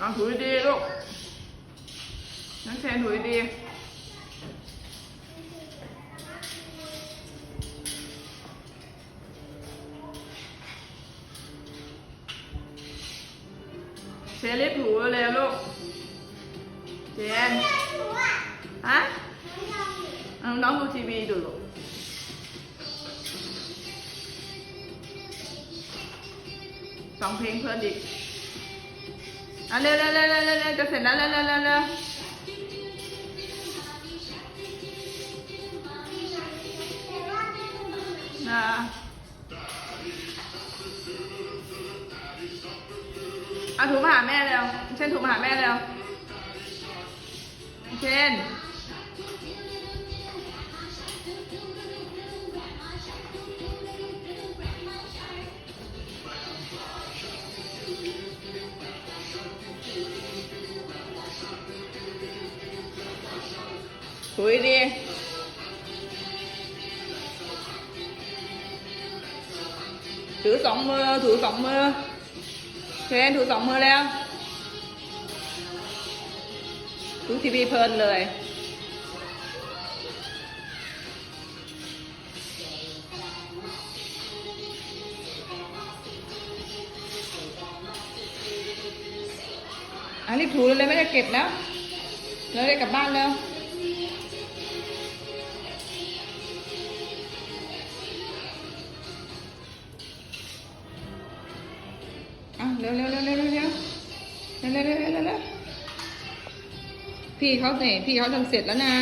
เอาถูดีลูกน้องเชนถูดีเชนรีบถูเลยลูกเชนฮะเอาน้องดูทีวีดูลูกฟังเพลงเพลินอีก เร็วเร็วเร็วเร็วเร็วเร็วจะเสร็จแล้วเร็วเร็วเร็วเร็วนะเอาถูมาหาแม่เร็วเช่นถูมาหาแม่เร็วเช่น ถูดีถือสองมือถือสองมือเชนถือสองมือแล้วดูทีวีเพลินเลยอันนี้ถูเลยไม่ได้เก็บแล้วเราได้กลับบ้านแล้ว เร็วเร็วเร็วเร็วเร็วเร็วเร็วเร็วเร็วพี่เขาเนี่ยพี่เขาทำเสร็จแล้วนะ